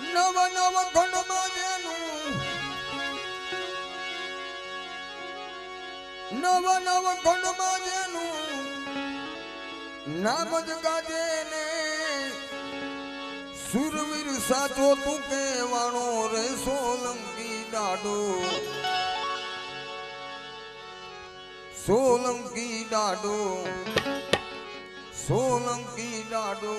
નવ નવ સુરવીર સાચો તું કેવાનો રે સોલંકી દાડો. સોલંકી દાડો. સોલંકી દાડો.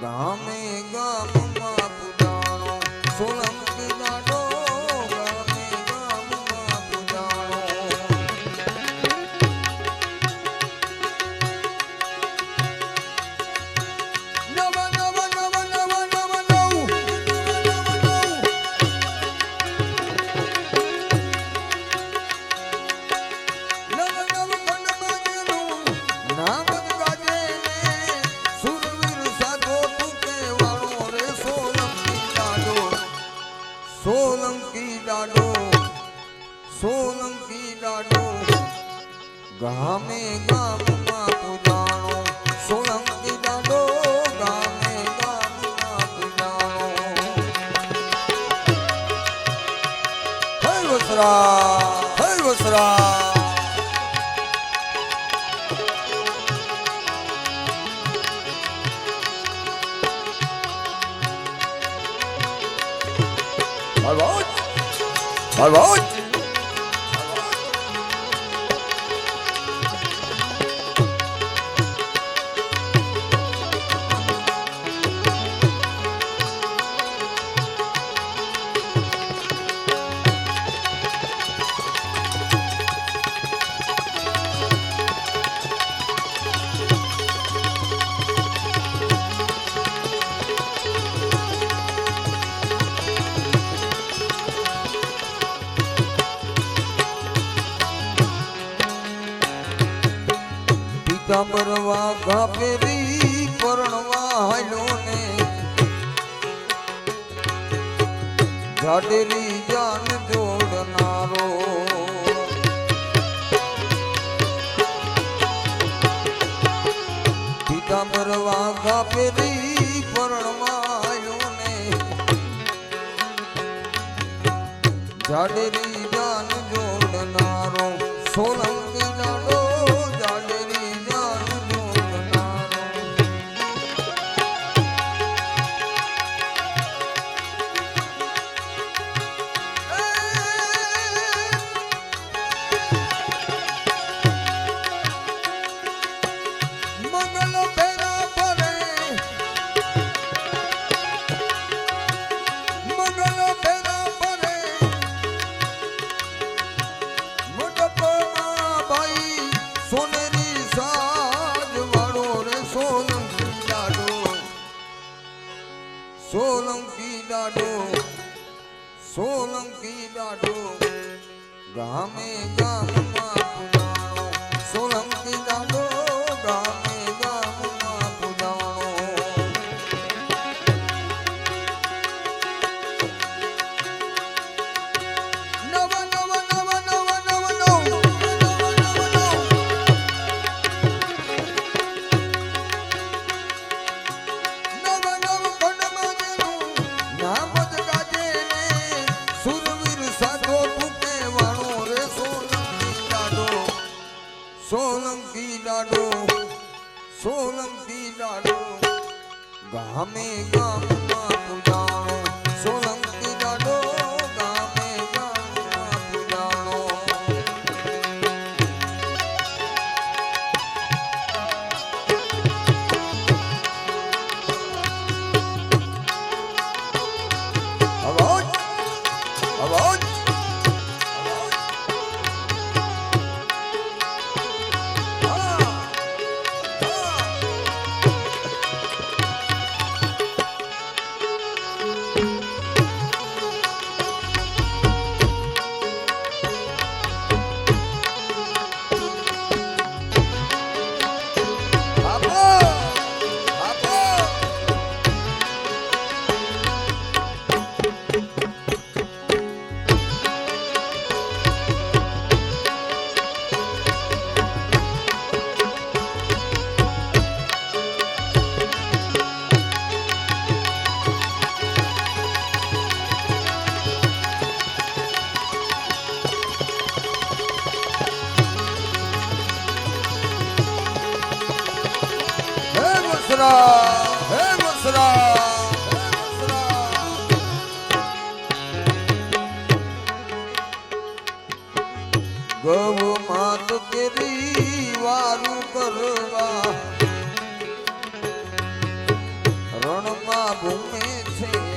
ગામે ગામે ગામમાં પૂજાણો સોલંકી દાડો ગામે ગામમાં પૂજાણો હે વસરા હે વસરા Alright. Alright. પીતાંબર વાઘા પેરી પરણવા હાલ્યો ને. જાડેરી જાન જોડનારો. પિતાંબરવા પેરી પરણવા જાન જોડનારો. સોલંકી સોલંકી say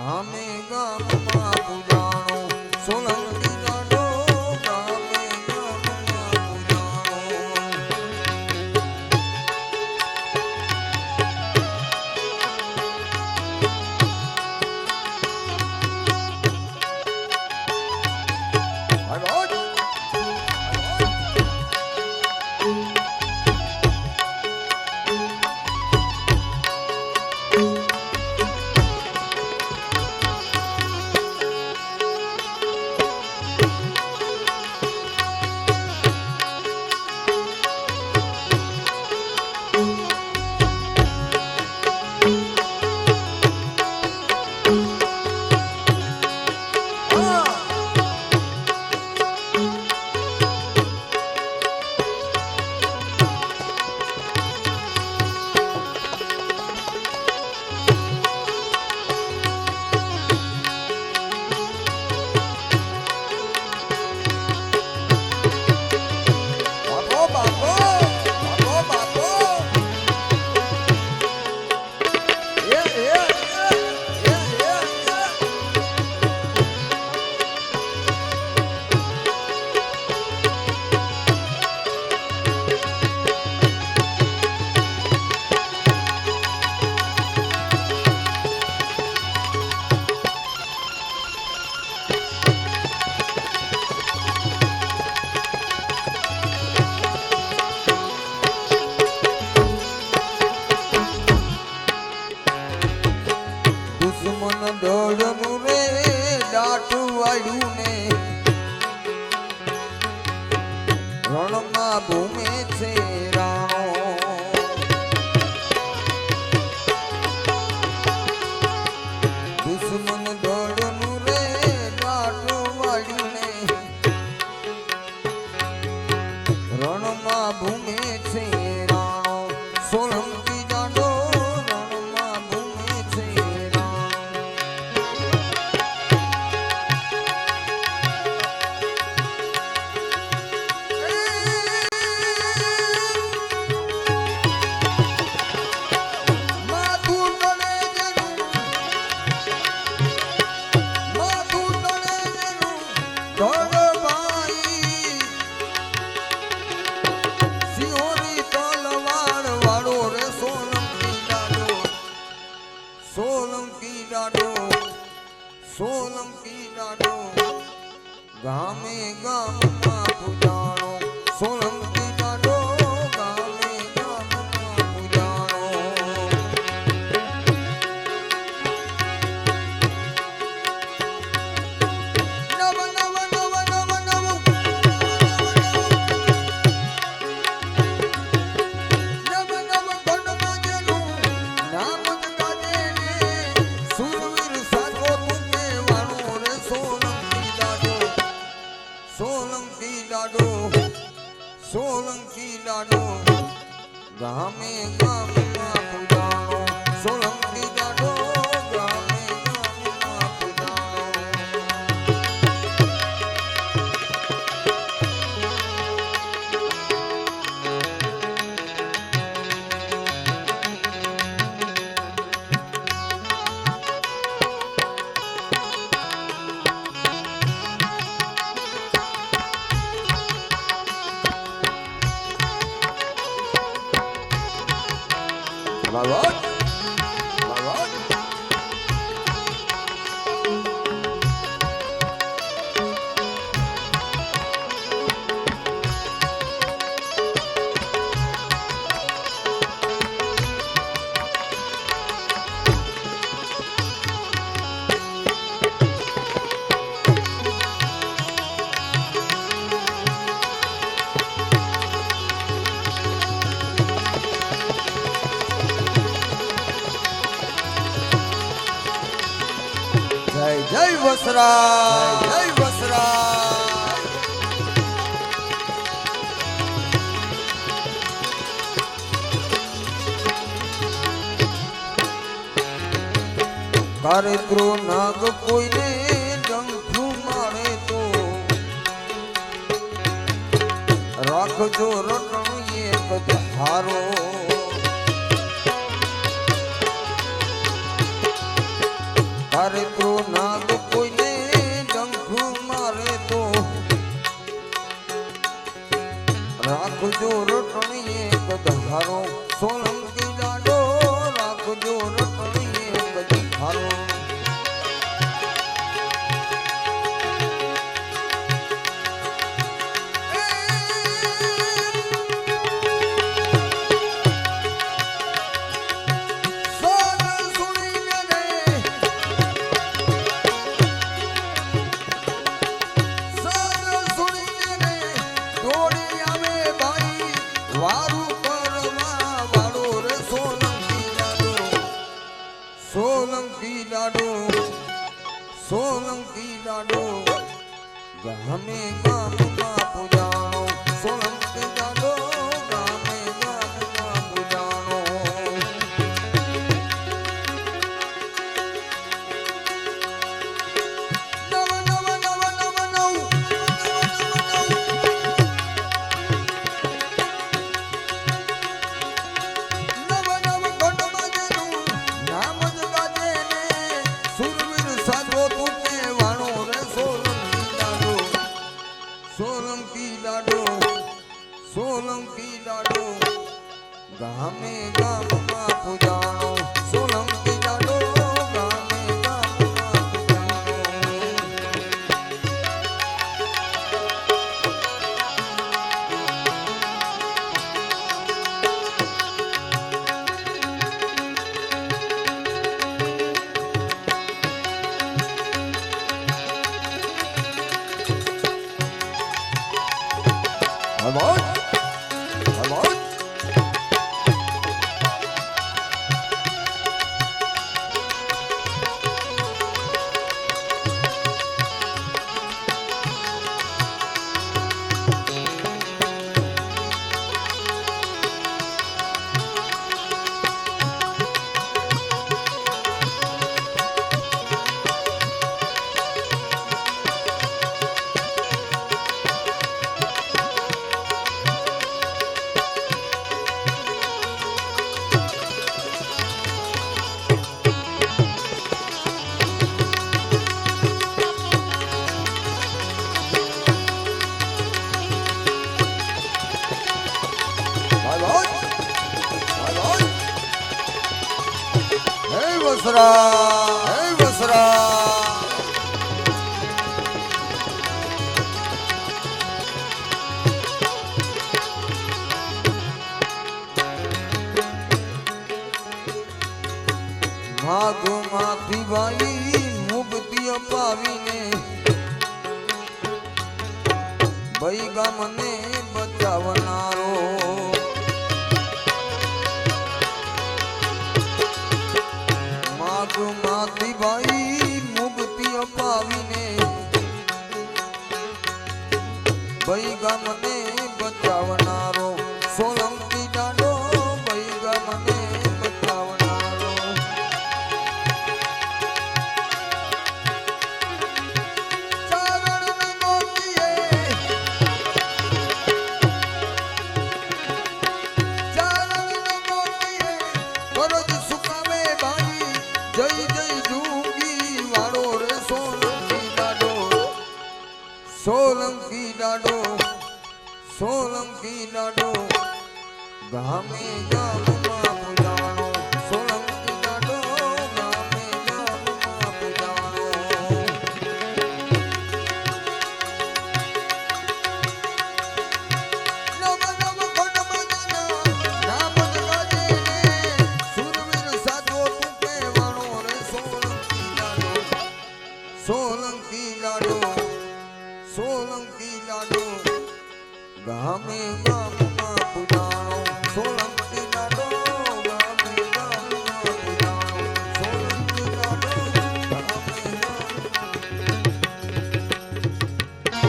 ગામે ગામમાં પૂજાણો સોલંકી તારે નાગ કોઈને ડંખું મારે તો. રાખજો રટણીએ હારો તારે નાગ વસરા. હે વસરા. માઘોમાંથી વાલી મુક્તિ અપાવીને ભૈગા મને બચાવનારો. vamos